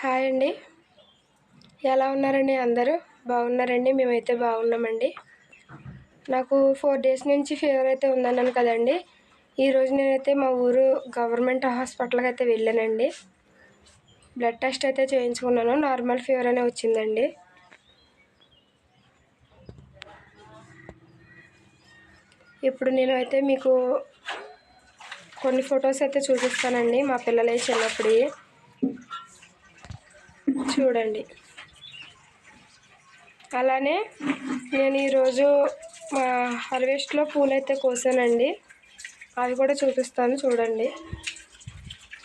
Hi అండి. ఎలా ఉన్నారండి అందరూ? బాగున్నారండి? మేమైతే బాగున్నామండి. నాకు ఫోర్ డేస్ నుంచి ఫీవర్ అయితే ఉందన్నాను కదండి. ఈరోజు నేనైతే మా ఊరు గవర్నమెంట్ హాస్పిటల్కి అయితే వెళ్ళానండి. బ్లడ్ టెస్ట్ అయితే చేయించుకున్నాను. నార్మల్ ఫీవర్ అనే వచ్చిందండి. ఇప్పుడు నేను అయితే మీకు కొన్ని ఫొటోస్ అయితే చూపిస్తానండి. మా పిల్లలు చిన్నప్పుడు. చూడండి. అలానే నేను ఈరోజు మా హార్వెస్ట్లో పూలు అయితే కోసానండి. అవి కూడా చూపిస్తాను చూడండి.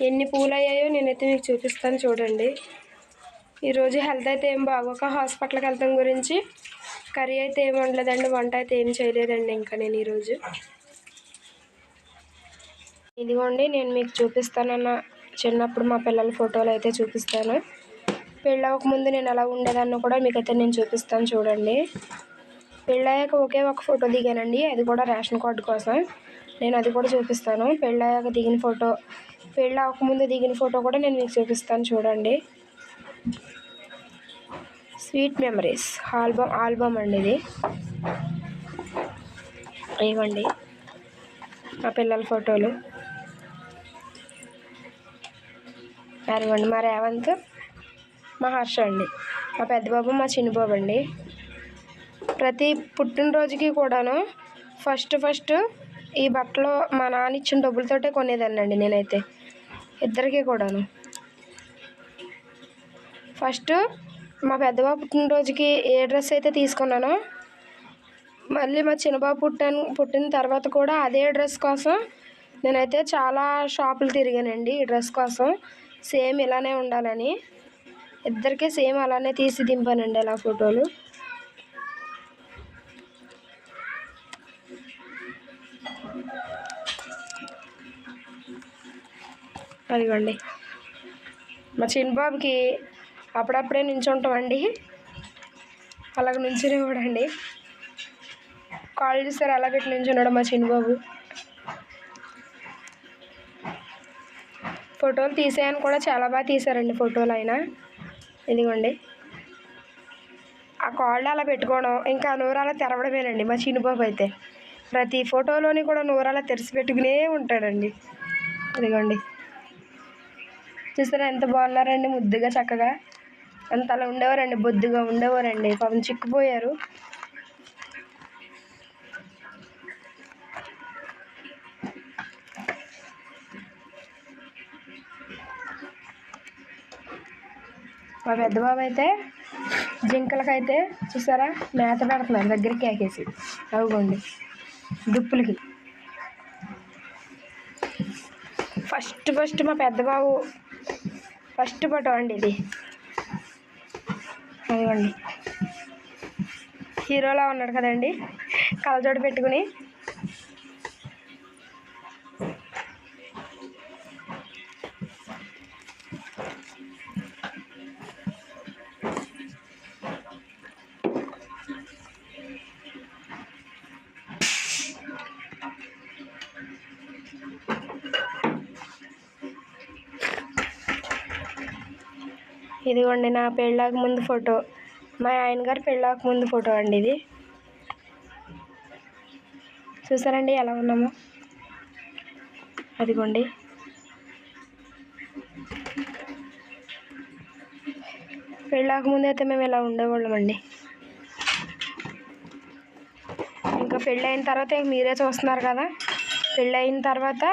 ఎన్ని పూలు అయ్యాయో నేనైతే మీకు చూపిస్తాను చూడండి. ఈరోజు హెల్త్ అయితే ఏం బాగోక హాస్పిటల్కి వెళ్తాం గురించి కర్రీ అయితే ఏం వండలేదండి వంట అయితే ఏం చేయలేదండి ఇంకా నేను ఈరోజు. ఇదిగోండి నేను మీకు చూపిస్తానన్న చిన్నప్పుడు మా పిల్లల ఫోటోలు అయితే చూపిస్తాను. పెళ్ళవక ముందు నేను ఎలా ఉండేదాన్ని కూడా మీకైతే నేను చూపిస్తాను చూడండి. పెళ్ళయ్యాక ఒకే ఒక ఫోటో దిగానండి. అది కూడా రేషన్ కార్డు కోసం. నేను అది కూడా చూపిస్తాను. పెళ్ళయ్యాక దిగిన ఫోటో పెళ్ళి అవ్వకముందు దిగిన ఫోటో కూడా నేను మీకు చూపిస్తాను చూడండి. స్వీట్ మెమరీస్ ఆల్బమ్ ఆల్బమ్ అండి ఇది. ఇవ్వండి మా పిల్లల ఫోటోలు. అదిగోండి మా రేవంత్. మా హర్ష అండి. మా పెద్దబాబు మా చిన్నబాబు అండి. ప్రతి పుట్టినరోజుకి కూడాను ఫస్ట్ ఫస్ట్ ఈ బట్టలు మా నాన్న ఇచ్చిన డబ్బులతోటే కొనేదాన్ని అండి నేనైతే. ఇద్దరికి కూడాను. ఫస్ట్ మా పెద్దబాబు పుట్టినరోజుకి ఏ డ్రెస్ అయితే తీసుకున్నానో మళ్ళీ మా చిన్నబాబు పుట్టాను పుట్టిన తర్వాత కూడా అదే డ్రెస్ కోసం నేనైతే చాలా షాపులు తిరిగానండి ఈ డ్రెస్ కోసం. సేమ్ ఇలానే ఉండాలని. ఇద్దరికి సేమ్ అలానే తీసి దింపానండి అలా ఫోటోలు. అదిగోండి. మా చిన్నబాబుకి అప్పుడప్పుడే నించుంటామండి. అలాగ నుంచునేవాడండి కాల్ చూస్తారు అలా ఇట్లా నించున్నాడు మా చిన్నబాబు. ఫోటోలు తీసేయని కూడా చాలా బాగా తీశారండి ఫోటోలు అయినా ఇదిగోండి. ఆ కాళ్ళు అలా పెట్టుకోవడం ఇంకా నూరాల తెరవడమేనండి మా చిన్నబాబు అయితే. ప్రతి ఫోటోలోని కూడా నూరాల తెరిచి పెట్టుకునే ఉంటాడండి. ఇదిగోండి. చూసారా ఎంత బాగున్నారండి ముద్దుగా చక్కగా. అంత అలా ఉండేవారండి బొద్దుగా ఉండేవారండి. పాపం చిక్కుపోయారు. మా పెద్ద బాబు అయితే జింకలకైతే చూసారా మేత పెడుతున్నారు దగ్గరికి ఎక్కేసి అవ్వండి దుప్పులకి. ఫస్ట్ ఫస్ట్ మా పెద్ద బాబు ఫస్ట్ ఫోటో అండి ఇది. అదిగోండి. హీరోలా ఉన్నాడు కదండి. కళ్ళజోడు పెట్టుకుని ఇదిగోండి నా పెళ్ళాక ముందు ఫోటో. మా ఆయన గారు పెళ్ళాక ముందు ఫోటో అండి ఇది. చూసారండి ఎలా ఉన్నాము? అదిగోండి. పెళ్ళాక ముందు అయితే మేము ఇలా ఉండేవాళ్ళం అండి. ఇంకా పెళ్ళైన తర్వాత మీరే చూస్తున్నారు కదా. పెళ్ళయిన తర్వాత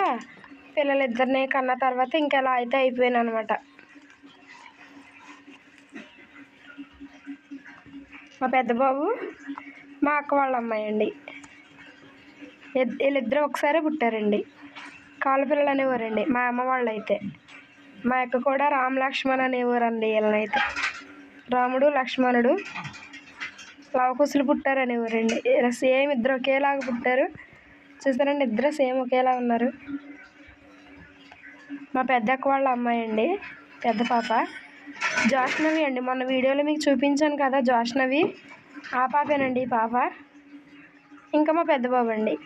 పిల్లలిద్దరిని కన్న తర్వాత ఇంకా అయితే అయిపోయాను అనమాట మా పెద్ద బాబు మా అక్క వాళ్ళ అమ్మాయి అండి. వీళ్ళిద్దరూ ఒకసారి పుట్టారండి. కాళ్ళ అనేవారండి మా అమ్మ వాళ్ళు అయితే మా అక్క కూడా రామ్ లక్ష్మణ్ అనేవారండి వీళ్ళనైతే. రాముడు లక్ష్మణుడు లవకుశులు పుట్టారు అనేవారండి సేమ్ ఇద్దరు ఒకేలాగా పుట్టారు. చూసారండి ఇద్దరు సేమ్ ఒకేలా ఉన్నారు. మా పెద్ద అక్క వాళ్ళ అమ్మాయి అండి పెద్ద పాప. జాష్నవి అండి. మొన్న వీడియోలో మీకు చూపించాను కదా జాష్నవి. ఆ పాపేనండి పాప. ఇంకా మా పెద్ద బాబు అండి.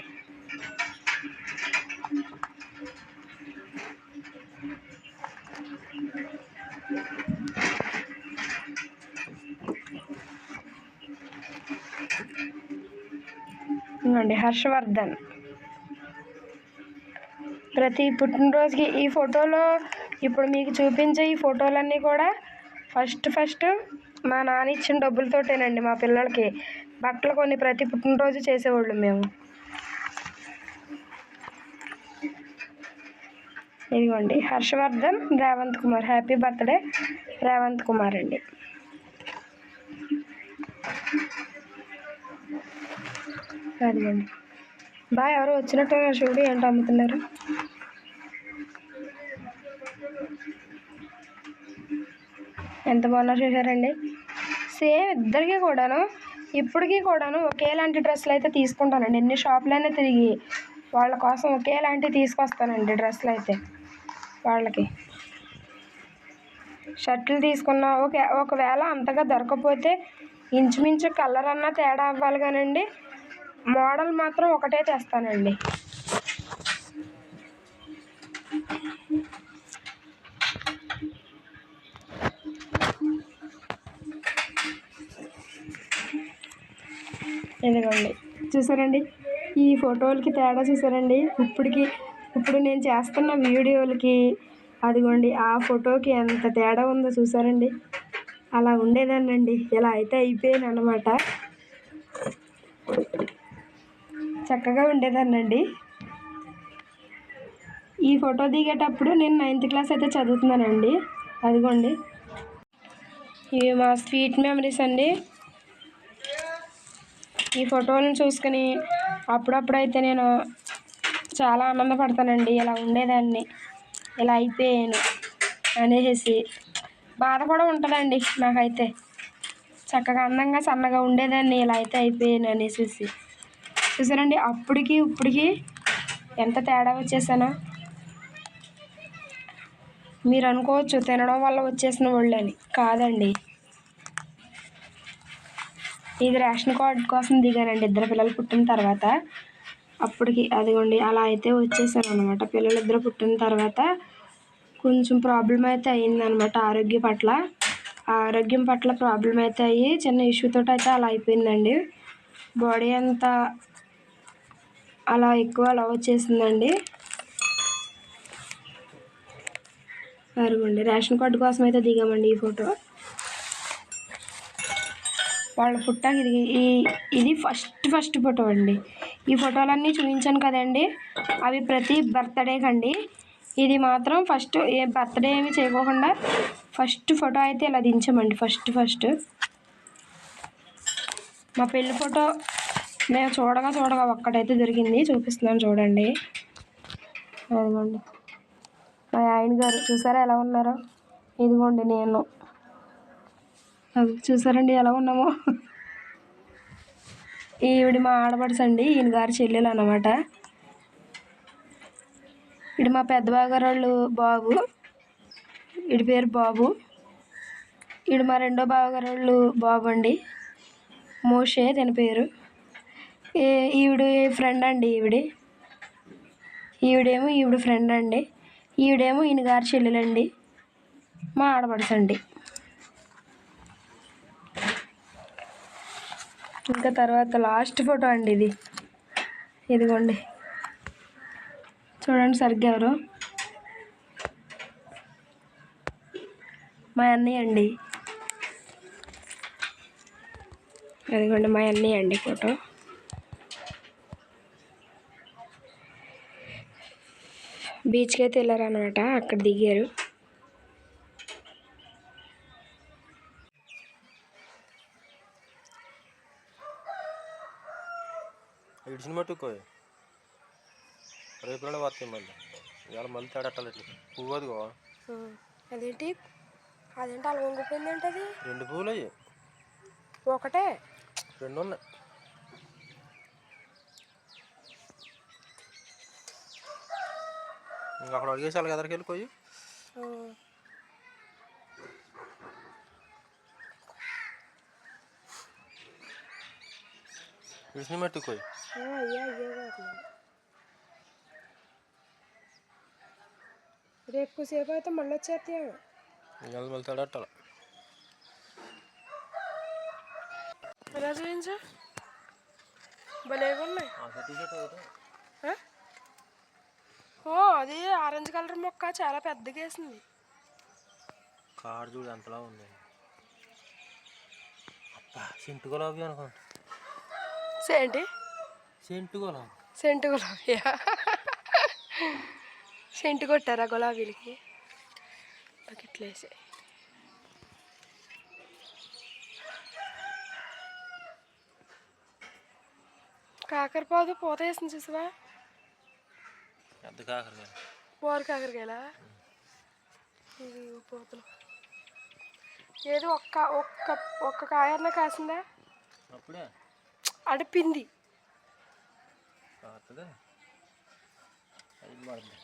అండి హర్షవర్ధన్. ప్రతి పుట్టినరోజుకి ఈ ఫోటోలో ఇప్పుడు మీకు చూపించే ఈ ఫోటోలన్నీ కూడా ఫస్ట్ ఫస్ట్ మా నాన్న ఇచ్చిన డబ్బులతోటేనండి మా పిల్లలకి. బట్టలు కొన్ని ప్రతి పుట్టినరోజు చేసేవాళ్ళు మేము. ఇదిగోండి హర్షవర్ధన్ రేవంత్ కుమార్. హ్యాపీ బర్త్డే రేవంత్ కుమార్ అండి. అదిగోండి. బాయ్ ఎవరో వచ్చినట్టు చూడు ఏంటో అమ్ముతున్నారు. ఎంత బాగున్నా చూసారండి సేమ్ ఇద్దరికి కూడాను ఇప్పటికీ కూడాను ఒకేలాంటి డ్రెస్సులు అయితే తీసుకుంటానండి. ఎన్ని షాపులైనా తిరిగి వాళ్ళ కోసం ఒకేలాంటివి తీసుకొస్తానండి డ్రెస్సులు అయితే వాళ్ళకి. షర్ట్లు తీసుకున్నా ఒక ఒకవేళ అంతగా దొరకకపోతే ఇంచుమించు కలర్ అన్నా తేడా అవ్వాలి కానండి. మోడల్ మాత్రం ఒకటే తెస్తానండి. ఇదిగోండి. చూసారండి? ఈ ఫోటోలకి తేడా చూసారండి? ఇప్పటికి ఇప్పుడు నేను చేస్తున్న వీడియోలకి అదిగోండి ఆ ఫోటోకి ఎంత తేడా ఉందో చూసారండి? అలా ఉండేదానండి ఇలా అయితే అయిపోయాను అనమాట చక్కగా ఉండేదానండి ఈ ఫోటో దిగేటప్పుడు నేను నైన్త్ క్లాస్ అయితే చదువుతున్నానండి. అదిగోండి. ఇవి మా స్వీట్ మెమరీస్ అండి. ఈ ఫోటోలను చూసుకుని అప్పుడప్పుడైతే నేను చాలా ఆనందపడతానండి ఇలా ఉండేదాన్ని ఇలా అయిపోయాను అనేసి. బాధ కూడా ఉంటుందండి నాకైతే. చక్కగా అందంగా సన్నగా ఉండేదాన్ని ఇలా అయితే అయిపోయాను అనేసి చూసారండి అప్పటికి ఇప్పటికి ఎంత తేడా వచ్చేసానో. మీరు అనుకోవచ్చు తినడం వల్ల వచ్చేసిన వాళ్ళని కాదండి. ఇది రేషన్ కార్డ్ కోసం దిగానండి ఇద్దరు పిల్లలు పుట్టిన తర్వాత అప్పటికి అదిగోండి అలా అయితే వచ్చేసాను అనమాట పిల్లలు ఇద్దరు పుట్టిన తర్వాత కొంచెం ప్రాబ్లం అయితే అయిందనమాట ఆరోగ్య పట్ల. ఆరోగ్యం పట్ల ప్రాబ్లం అయితే అయ్యి చిన్న ఇష్యూతో అయితే అలా అయిపోయిందండి. బాడీ అంతా అలా ఎక్కువ లవ్ వచ్చేసిందండి. అరుగుండి రేషన్ కార్డు కోసం అయితే దిగామండి ఈ ఫోటో. వాళ్ళు పుట్టాక ఇది ఈ ఇది ఫస్ట్ ఫస్ట్ ఫోటో అండి. ఈ ఫోటోలన్నీ చూపించాను కదండి. అవి ప్రతి బర్త్డేకి అండి. ఇది మాత్రం ఫస్ట్ ఏ బర్త్డే ఏమి చేయకోకుండా ఫస్ట్ ఫోటో అయితే ఇలా దించామండి. First first. మా పెళ్ళి ఫోటో మేము చూడగా చూడగా ఒక్కటైతే దొరికింది. చూపిస్తున్నాను చూడండి. అదిగోండి. మా ఆయన గారు చూసారా ఎలా ఉన్నారో? ఇదిగోండి నేను. చూసారండి ఎలా ఉన్నామో. ఈవిడ మా ఆడపడుచండి ఈయన గారి చెల్లెలు అనమాట ఇటు మా పెద్ద బాగారోళ్ళు బాబు ఇడి పేరు బాబు. ఇడు మా రెండో బావగారోళ్ళు బాబు అండి మోషే దీని పేరు. ఈవిడ ఫ్రెండ్ అండి ఈవిడి. ఈవిడేమో ఈవిడ ఫ్రెండ్ అండి ఈవిడేమో ఈయన గారి చెల్లెలండి మా ఆడపడుచు ఇంకా తర్వాత లాస్ట్ ఫోటో అండి ఇది. ఇదిగోండి. చూడండి సరిగ్గా ఎవరు? మా అన్నయ్య అండి. అదిగోండి మా అన్నయ్య అండి ఫోటో. బీచ్కి అయితే వెళ్ళారనమాట అక్కడ దిగారు. ఇడిచిన మట్టుకో రేపు కూడా వస్తాయి మళ్ళీ. ఇవాళ మళ్ళీ తేడట్టాలి ఇట్లా. పువ్వు అదిగో అదేంటి? అదేంటి అలా వంగిపోయింది ఏంటి అది రెండు పువ్వులు అయ్యి ఒకటే? రెండు ఉన్నాయి. ఇంకా అక్కడ అడిగేసి వాళ్ళకి ఎదరికి వెళ్ళిపోయి ఇడిచిన మట్టుకోయి అయ్యా అయ్యే కాదు రేపు సేపు అయితే మళ్ళీ వచ్చేస్తాయేమో ఇవాళ మళ్ళీ తేడట్టాలి ఎలా చూపించు భలేగా ఉన్నాయి? ఓ అది ఆరెంజ్ కలర్ మొక్క చాలా పెద్దగా వేసింది. కాడు చూడు ఎంతలా ఉంది. అబ్బా సెంటు గులాబీ అనుకోండి ఏంటి? సెంటు గులాబీ. సెంటు గులాబీయా? సెంటు కొట్టారా గులాబీలకి? బకెట్లు వేసి. కాకరపాదు పూత వేసింది చూసావా? పెద్ద కాకరకాయ? బోరు కాకరకాయలా? ఇది పూతలు. ఏదో ఒక్క ఒక్క ఒక్క కాయన్న కాసిందా? అప్పుడే. అంటే பார்த்தது இது மறந்து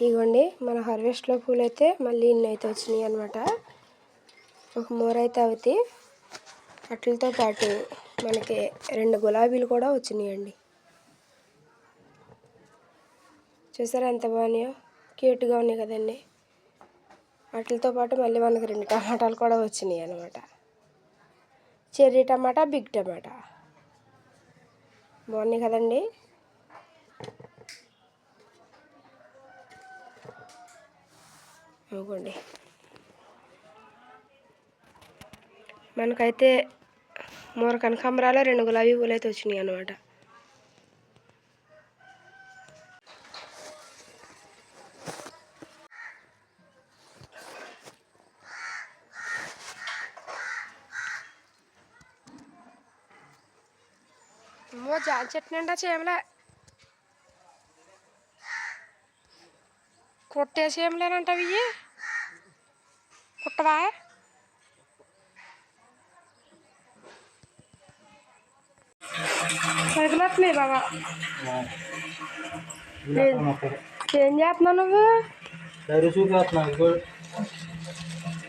ఇగోండి మన హార్వెస్ట్లో పూలు అయితే మళ్ళీ ఇన్ని అయితే వచ్చినాయి అనమాట ఒక మూర అయితే అవుతాయి. వాటితో పాటు మనకి రెండు గులాబీలు కూడా వచ్చినాయండి. చూసారా ఎంత బాగున్నాయో? క్యూట్గా ఉన్నాయి కదండి. వాటితో పాటు మళ్ళీ మనకి రెండు టమాటాలు కూడా వచ్చినాయి అనమాట చెర్రీ టమాటా బిగ్ టమాటా. బాగున్నాయి కదండి. అనుకోండి మనకైతే మూర కనకాంబరాలు రెండు గులాబీ పూలు అయితే వచ్చినాయి అనమాట అమ్మో చెట్టు నిండా చేయమలే కొట్టేసి ఏం లేనంటవి ఇయ్యి? కుట్టవా సరిగ్లట్లే బాబా ఏం చేస్తున్నావు నువ్వు సరే చూపిస్తున్నాను ఇగో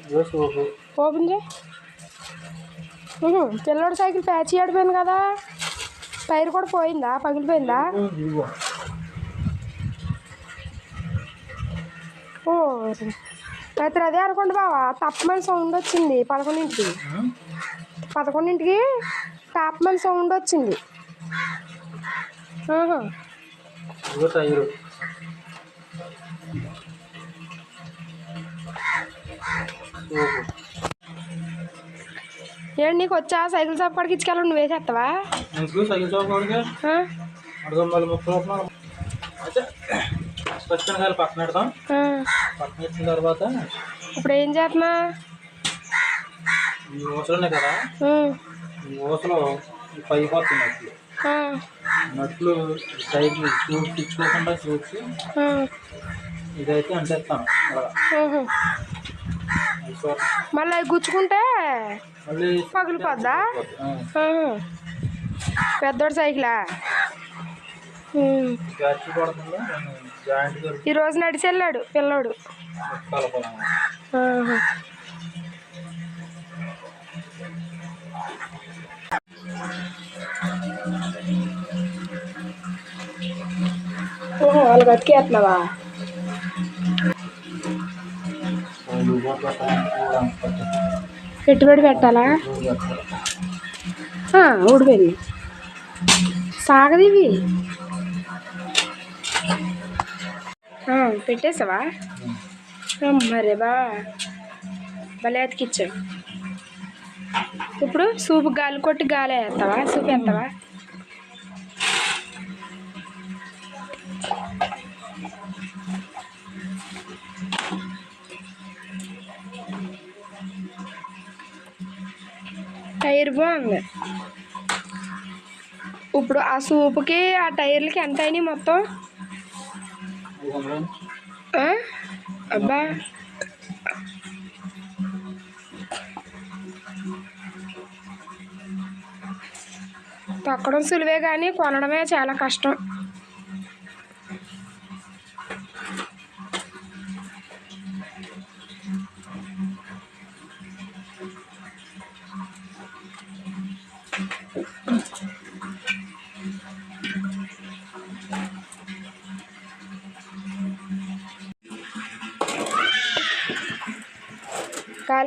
ఇగో సోపు ఓపెన్ చేయి ఉహు, పిల్లోడి సైకిల్ ప్యాచ్ ఆడిపోయింది కదా టైర్ కూడా పోయిందా పగిలిపోయిందా అయితే అదే అనుకోండి బావా తప్పమని సౌండ్ వచ్చింది పదకొండింటికి. పదకొండింటికి టాప్మని సౌండ్ వచ్చింది. ఏంటి నీకు వచ్చా? సైకిల్ షాప్ కాడికి ఇచ్చుకెళ్ళి నువ్వు వేసేస్తావా సైకిల్ షాప్ అయితే పచ్చిమిరకాయలు పక్కన పెడతాం. పక్కన పెట్టిన తర్వాత ఇప్పుడు ఏం చేస్తున్నా? ఈ ఊసలునే కదా? ఉమ్. ఈ ఊసలో పైకి వస్తుంది నట్లు ఆ. నట్లు సైడ్కి చూసి. ఇదైతే అంటేస్తాను. సో- మళ్ళీ అవి గుచ్చుకుంటే పగిలిపోద్దా. పెద్దోడి సైకిలా? ఉమ్. బ్యాటరీ పడుతుందా దాన్ని జాయింట్ దొరికి ఈ రోజు నడిచి వెళ్ళాడు పిల్లోడు. వాళ్ళకి అతికేస్తున్నావా పెట్టుబడి పెట్టాలా? ఊడిపోయింది. సాగదు పెట్టేసావా? మరే బా. భలే అతికిచ్చావు. ఇప్పుడు సూపు గాలి కొట్టి గాలి వేస్తావా? సూప్ వేస్తావా? టైర్ బాగుంది. ఇప్పుడు ఆ సూపుకి ఆ టైర్లకి ఎంత అయినాయి మొత్తం? అబ్బా తొక్కడం ¿Eh? సులువే కానీ కొనడమే చాలా కష్టం.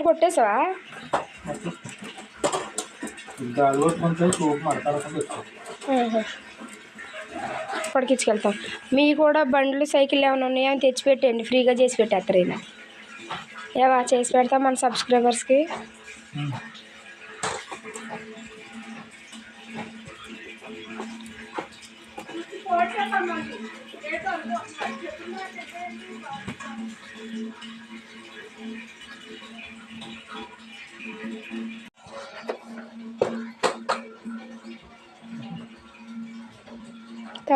కొట్టేసావా. పడికించుకెళ్తాం. మీ కూడా బండ్లు సైకిల్ ఏమైనా ఉన్నాయో? అని తెచ్చిపెట్టండి ఫ్రీగా చేసి పెట్టేస్తారు ఇలా ఏవా? చేసి పెడతాం మన సబ్స్క్రైబర్స్కి.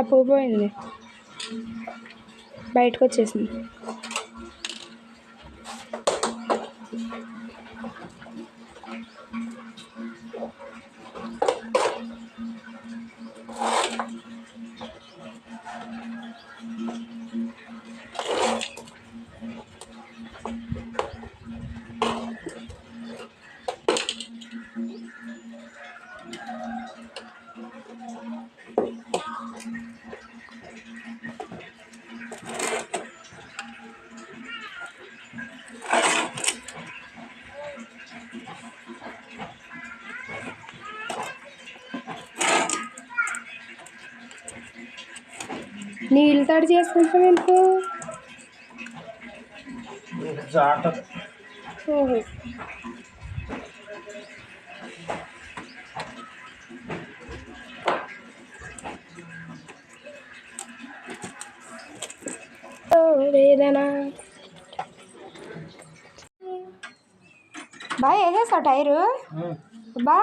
పోయింది. బయటకు వచ్చేసింది తడి చేసుకుంటాం ఎందుకు జాట. ఓహో. ఓ వేదన. బా వేసేసా టైరు? బా.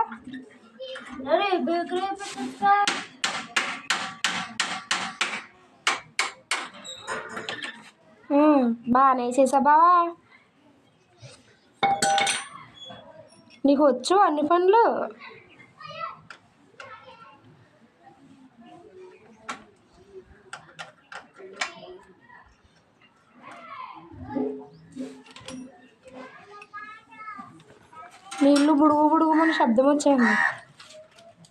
బాగానే వేసేసా బావా. నీకు వచ్చు అన్ని పనులు? నీళ్ళు బుడుగు బుడుగు మన శబ్దం వచ్చాయండి.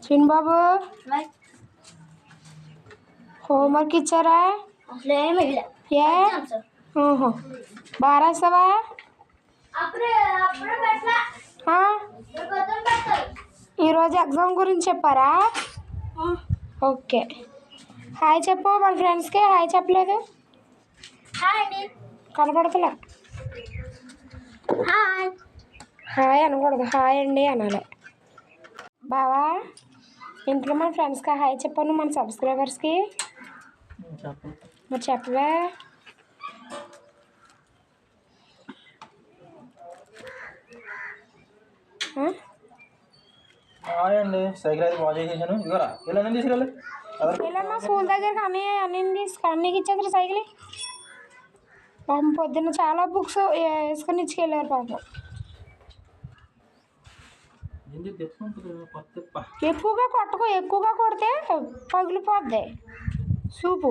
చిన్ బాబు. హోంవర్క్ ఇచ్చారా? ఏ? బాగా? ఈరోజు ఎగ్జామ్ గురించి చెప్పారా? ఓకే. హాయ్ చెప్పు మన ఫ్రెండ్స్కి హాయ్ చెప్పలేదు. కనపడతలే. హాయ్. అనకూడదు హాయ్ అండి అనాలి. బావా ఇంట్లో మన ఫ్రెండ్స్కి హాయ్ చెప్పాను మన సబ్స్క్రైబర్స్కి. మరి చెప్పవే ఆ? హాయ్ అండి సైకిల్ అయితే బాగా చేసేసాను. ఇవ్వరా? ఇలా నేను తీసుకెళ్ళి. వెళ్ళమ్మా స్కూల్ దగ్గరికి అన్నీ అన్నీ తీసుకు అన్నీకి ఇచ్చేద్దరు సైకిల్. పాపం పొద్దున్న చాలా బుక్స్ వేసుకొని ఇచ్చుకెళ్ళారు పాపం. ఎక్కువగా కొట్టకు ఎక్కువగా కొడితే పగిలిపోద్ది. సూపు.